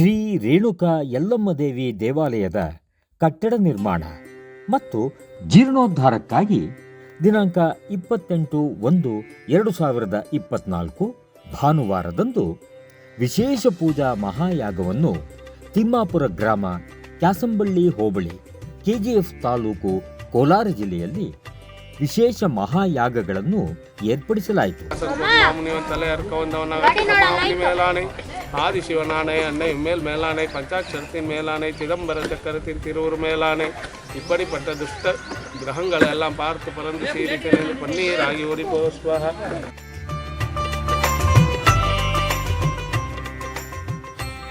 ಶ್ರೀ ರೇಣುಕಾ ಯಲ್ಲಮ್ಮ ದೇವಿ ದೇವಾಲಯದ ಕಟ್ಟಡ ನಿರ್ಮಾಣ ಮತ್ತು ಜೀರ್ಣೋದ್ಧಾರಕ್ಕಾಗಿ ದಿನಾಂಕ ಇಪ್ಪತ್ತೆಂಟು ಒಂದು ಎರಡು ಸಾವಿರದ ಇಪ್ಪತ್ನಾಲ್ಕು ಭಾನುವಾರದಂದು ವಿಶೇಷ ಪೂಜಾ ಮಹಾಯಾಗವನ್ನು ತಿಮ್ಮಾಪುರ ಗ್ರಾಮ ಕ್ಯಾಸಂಬಳ್ಳಿ ಹೋಬಳಿ ಕೆಜಿಎಫ್ ತಾಲೂಕು ಕೋಲಾರ ಜಿಲ್ಲೆಯಲ್ಲಿ ವಿಶೇಷ ಮಹಾಯಾಗಗಳನ್ನು ಏರ್ಪಡಿಸಲಾಯಿತು. மாமுனிவன் தலை அறுக்க வந்தவனாக மாமுனி மேலானை ஆதிசிவனானை அன்னை மேல் மேலானை பஞ்சாட்சரத்தின் மேலானை சிதம்பர சக்கரத்தின் திருவுரு மேலானை இப்படிப்பட்ட துஷ்ட கிரகங்களை எல்லாம் பார்த்து பறந்து சீரிக்கிறேன் பன்னீர் ஆகி ஓடி போஸ்வாக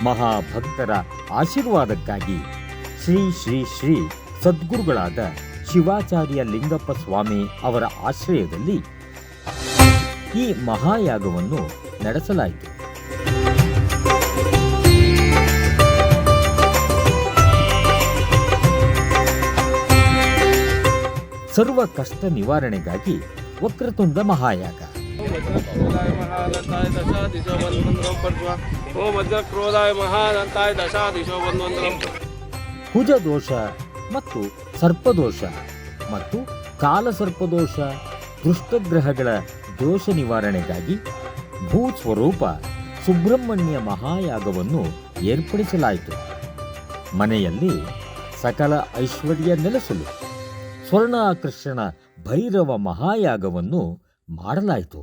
ಮಹಾಭಕ್ತರ ಆಶೀರ್ವಾದಕ್ಕಾಗಿ ಶ್ರೀ ಶ್ರೀ ಶ್ರೀ ಸದ್ಗುರುಗಳಾದ ಶಿವಾಚಾರ್ಯ ಲಿಂಗಪ್ಪ ಸ್ವಾಮಿ ಅವರ ಆಶ್ರಯದಲ್ಲಿ ಈ ಮಹಾಯಾಗವನ್ನು ನಡೆಸಲಾಯಿತು ಸರ್ವ ಕಷ್ಟ ನಿವಾರಣೆಗಾಗಿ ವಕ್ರತುಂಡ ಮಹಾಯಾಗ. ಕುಜ ದೋಷ ಮತ್ತು ಸರ್ಪದೋಷ ಮತ್ತು ಕಾಲಸರ್ಪದೋಷ ದುಷ್ಟಗ್ರಹಗಳ ದೋಷ ನಿವಾರಣೆಗಾಗಿ ಭೂ ಸ್ವರೂಪ ಸುಬ್ರಹ್ಮಣ್ಯ ಮಹಾಯಾಗವನ್ನು ಏರ್ಪಡಿಸಲಾಯಿತು. ಮನೆಯಲ್ಲಿ ಸಕಲ ಐಶ್ವರ್ಯ ನೆಲೆಸಲು ಸ್ವರ್ಣಾಕರ್ಷಣ ಭೈರವ ಮಹಾಯಾಗವನ್ನು ಮಾಡಲಾಯಿತು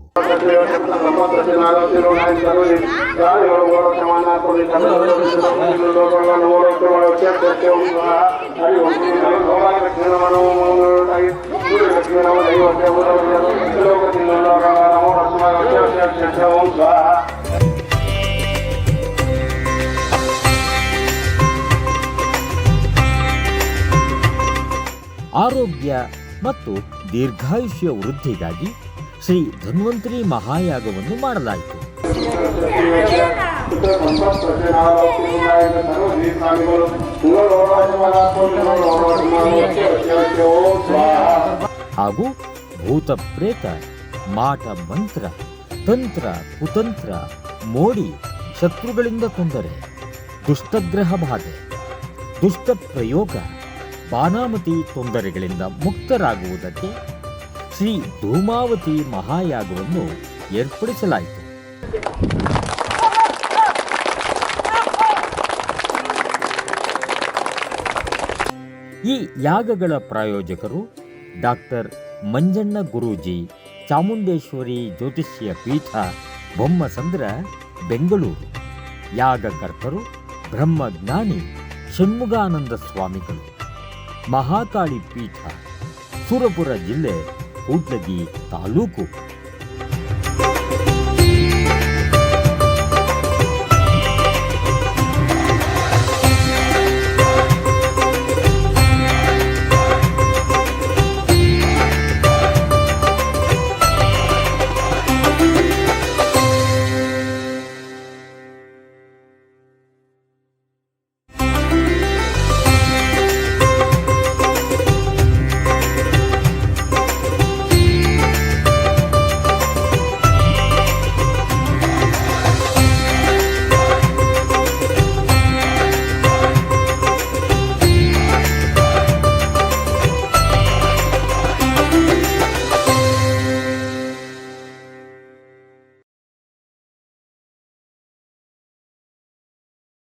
ಆರೋಗ್ಯ ಮತ್ತು ದೀರ್ಘಾಯುಷ್ಯ ವೃದ್ಧಿಗಾಗಿ ಶ್ರೀ ಧನ್ವಂತರಿ ಮಹಾಯಾಗವನ್ನು ಮಾಡಲಾಯಿತು. ಹಾಗೂ ಭೂತ ಪ್ರೇತ ಮಾಟ ಮಂತ್ರ, ತಂತ್ರ, ಕುತಂತ್ರ, ಮೋಡಿ, ಶತ್ರುಗಳಿಂದ ತೊಂದರೆ, ದುಷ್ಟಗ್ರಹ ಬಾಧೆ ದುಷ್ಟ ಪ್ರಯೋಗ ಬಾನಾಮತಿ ತೊಂದರೆಗಳಿಂದ ಮುಕ್ತರಾಗುವುದಕ್ಕೆ ಶ್ರೀ ಧೂಮಾವತಿ ಮಹಾಯಾಗವನ್ನು ಏರ್ಪಡಿಸಲಾಯಿತು. ಈ ಯಾಗಗಳ ಪ್ರಾಯೋಜಕರು ಡಾಕ್ಟರ್ ಮಂಜಣ್ಣ ಗುರೂಜಿ, ಚಾಮುಂಡೇಶ್ವರಿ ಜ್ಯೋತಿಷ್ಯ ಪೀಠ ಬೊಮ್ಮಸಂದ್ರ ಬೆಂಗಳೂರು. ಯಾಗಕರ್ತರು, ಬ್ರಹ್ಮಜ್ಞಾನಿ, ಷಣ್ಮುಗಾನಂದ ಸ್ವಾಮಿಗಳು. ಮಹಾಕಾಳಿ ಪೀಠ ಸುರಪುರ ಜಿಲ್ಲೆ ಕೂಡ್ಲಗಿ ತಾಲೂಕು.